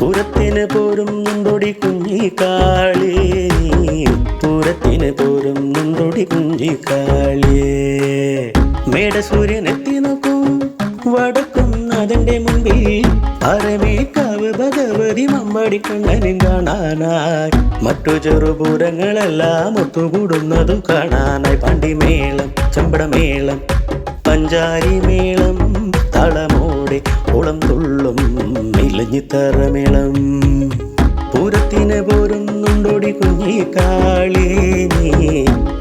പോരും നുണ്ടൊടി കുഞ്ഞിക്കാളി പുറത്തിന് പോരും നുണ്ടൊടി കുഞ്ഞിക്കാളിയേ മേടസൂര്യൻ എത്തി നോക്കും. വടക്കും അതിന്റെ മുമ്പിൽ അരമേക്കാവ് ഭഗവതി മമ്മടി കണ്ണനും കാണാനായി. മറ്റു ചെറുപൂരങ്ങളെല്ലാം ഒത്തുകൂടുന്നതും കാണാനായി. പണ്ടിമേളം ചമ്പടമേളം പഞ്ചാരി മേളം തളമോടെ ഓളം തുള്ളും മിലഞ്ഞിത്തറമേളം പൂരത്തിന് പോരുന്നുണ്ടോടി കുഞ്ഞിക്കാളി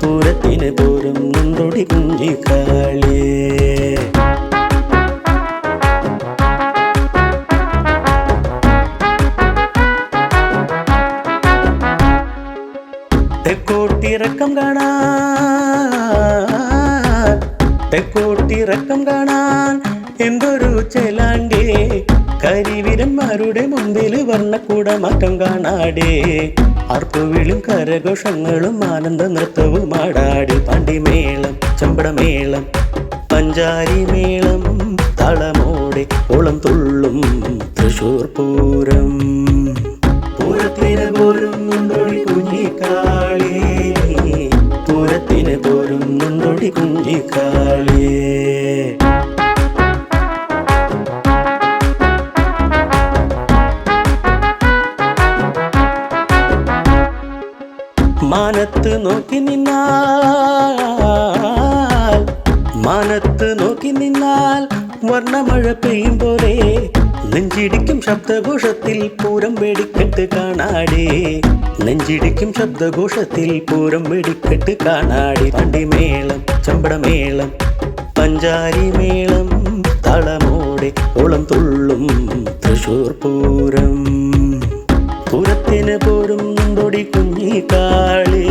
പൂരത്തിന് പോരുന്നുണ്ടോടി കുഞ്ഞിക്കാളി തെക്കോട്ടിറക്കം കാണാൻ തെക്കോട്ടിറക്കം കാണാൻ എന്തൊരു ചെലാണ്ടേ കരിവീരന്മാരുടെ മുമ്പിൽ വർണക്കൂട മാറ്റം കാണാടേ. അർപ്പുവിളും കരഘോഷങ്ങളും ആനന്ദ നൃത്തവും ആടാടി പണ്ടിമേളം ചമ്പടമേളം പഞ്ചാരി മേളം തളമോടെ ഓളം തുള്ളും തൃശൂർ പൂരം. പൂരത്തിന് പോരും നുണ്ടൊടി കുഞ്ഞിക്കാളി. പൂരത്തിന് പോരും നുണ്ടൊടി കുഞ്ഞിക്കാളി. മാനത്ത് നോക്കി നിന്നാൽ മാനത്ത് നോക്കി നിന്നാൽ വർണമഴ പെയ്യും പോലെ നെഞ്ചിടിക്കും ശബ്ദഘോഷത്തിൽ പൂരം വെടിക്കെട്ട് കാണാടേ. നെഞ്ചിടിക്കും ശബ്ദഘോഷത്തിൽ പൂരം വെടിക്കെട്ട് കാണാടി. പണ്ടിമേളം ചമ്പടമേളം പഞ്ചാരി മേളം തളമോടെ ഓളം തുള്ളും തൃശൂർ പൂരം. പൂരത്തിന് പോരും നുണ്ടൊടി കുഞ്ഞിക്കാളി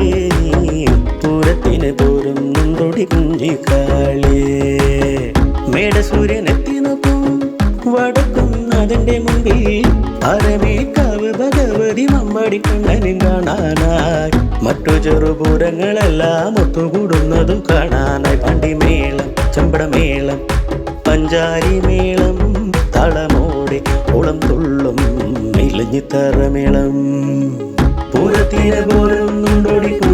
പൂരത്തിന് പോരും നുണ്ടൊടി കുഞ്ഞിക്കാളി. മേടസൂര്യൻ എത്തി നോക്കും വടക്കും അതിന്റെ മുമ്പിൽ അരമേക്കാവ് ഭഗവതി മമ്മടി കണ്ണനും കാണാനായി. മറ്റു ചെറുപൂരങ്ങളെല്ലാം ഒത്തുകൂടുന്നതും കാണാനായി. പണ്ടിമേളം ചമ്പടമേളം പഞ്ചാരി മേളം തളമോടെ കുളം തുള്ളും മിലഞ്ഞിത്തറമേളം. പൂരത്തിന് പോരുന്നുണ്ടൊടി കുഞ്ഞിക്കാളി